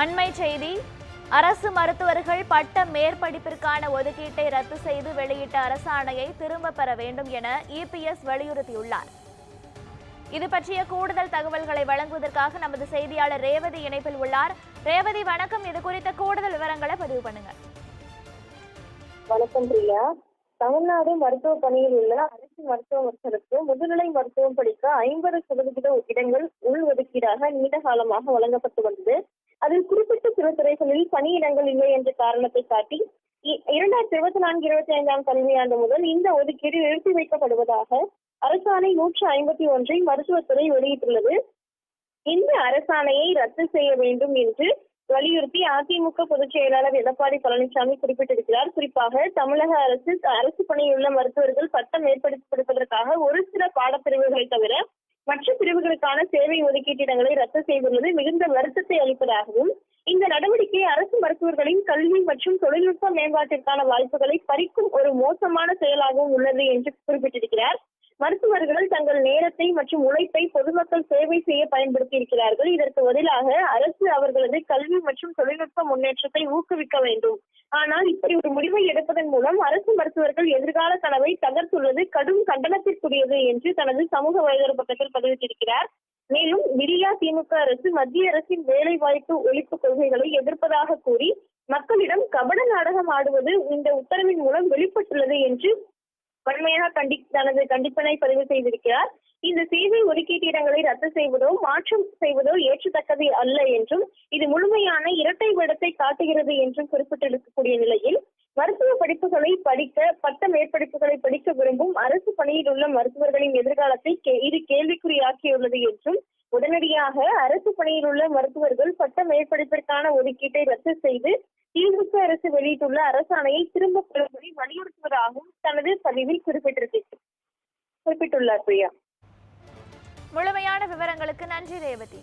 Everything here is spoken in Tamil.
அண்மை செய்தி அரசு மருத்துவர்கள் பட்ட மேற்படிப்பிற்கான ஒதுக்கீட்டை ரத்து செய்து வெளியிட்ட அரசாணையை திரும்ப பெற வேண்டும் என இபிஎஸ் வலியுறுத்தியுள்ளார். இது பற்றிய கூடுதல் தகவல்களை வழங்குவதற்காக நமது செய்தியாளர் ரேவதி இணைப்பில் உள்ளார். ரேவதி வணக்கம். இது குறித்த கூடுதல் விவரங்களை பதிவு பண்ணுங்க வணக்கம் பிரியா. தமிழ்நாடு மருத்துவ பணியில் உள்ள அரசு மருத்துவமனைகளுக்கு முதுநிலை மருத்துவம் படிக்க ஐம்பது சதவிகித இடங்கள் உள் ஒதுக்கீடாக நீண்ட காலமாக வழங்கப்பட்டு வந்தது. சில பணியிடங்கள் இல்லை என்ற காரணத்தை காட்டி இரண்டாயிரத்தி இருபத்தி நான்கு இருபத்தி ஐந்தாம் கல்வியாண்டு முதல் இந்த ஒதுக்கீடு நிறுத்தி வைக்கப்படுவதாக அரசாணை நூற்று ஐம்பத்தி ஒன்றை மருத்துவத்துறை வெளியிட்டுள்ளது. இந்த அரசாணையை ரத்து செய்ய வேண்டும் என்று வலியுறுத்தி அதிமுக பொதுச் செயலாளர் எடப்பாடி பழனிசாமி குறிப்பிட்டிருக்கிறார். குறிப்பாக தமிழக அரசு அரசு பணியில் உள்ள மருத்துவர்கள் பட்டம் மேற்படுத்தி கொடுப்பதற்காக ஒரு சில பாடப்பிரிவுகளை தவிர மற்ற பிரிவுகளுக்கான சேவை ஒதுக்கீட்டிடங்களை ரத்து செய்துள்ளது. மிகுந்த வருத்தத்தை அளிப்பதாகவும் இந்த நடவடிக்கை மருத்துவர்களின் கல்வி மற்றும் தொழில்நுட்ப மேம்பாட்டிற்கான வாய்ப்புகளை பறிக்கும் ஒரு மோசமான செயலாகவும் உள்ளது என்று குறிப்பிட்டிருக்கிறார். மருத்துவர்கள் தங்கள் நேரத்தை மற்றும் உழைப்பை பொதுமக்கள் சேவை செய்ய பயன்படுத்தி இருக்கிறார்கள் இதற்கு பதிலாக அரசு அவர்களது கல்வி மற்றும் தொழில்நுட்ப முன்னேற்றத்தை ஊக்குவிக்க வேண்டும். ஆனால் இப்படி ஒரு முடிவை எடுப்பதன் மூலம் அரசு மருத்துவர்கள் எதிர்கால கனவை தகர்த்துள்ளது கடும் கண்டனத்திற்குரியது என்று தனது சமூக வலைதள பக்கத்தில் பதிவிட்டிருக்கிறார். மேலும் விடியா திமுக அரசு மத்திய அரசின் வேலை வாய்ப்பு ஒழிப்பு கொள்கைகளை எதிர்ப்பதாக கூறி மக்களிடம் கபட நாடகம் ஆடுவது இந்த உத்தரவின் மூலம் வெளிப்பட்டுள்ளது என்று வன்மையாக கண்டி தனது கண்டிப்பனை பதிவு செய்திருக்கிறார். இந்த சேவை ஒதுக்கீட்டு இடங்களை ரத்து செய்வதோ மாற்றம் செய்வதோ ஏற்றத்தக்கது அல்ல என்றும் இது முழுமையான இரட்டை விடத்தை காட்டுகிறது என்றும் குறிப்பிட்டிருக்கக்கூடிய நிலையில் படிப்புகளை படிக்க பட்ட மேற்படிப்புகளை படிக்க விரும்பும் அரசு பணியில் உள்ள மருத்துவர்களின் எதிர்காலத்தை கே- இது கேள்விக்குறியாக்கியுள்ளது என்றும் உடனடியாக அரசு பணியில் உள்ள மருத்துவர்கள் பட்ட மேற்படிப்பிற்கான ஒதுக்கீட்டை ரத்து செய்து திமுக அரசு வெளியிட்டுள்ள அரசாணையை திரும்ப பெறும்படி வலியுறுத்துவதாகவும் தனது பதிவில் குறிப்பிட்டிருக்கு குறிப்பிட்டுள்ளார் பிரியா. முழுமையான விவரங்களுக்கு நன்றி ரேவதி.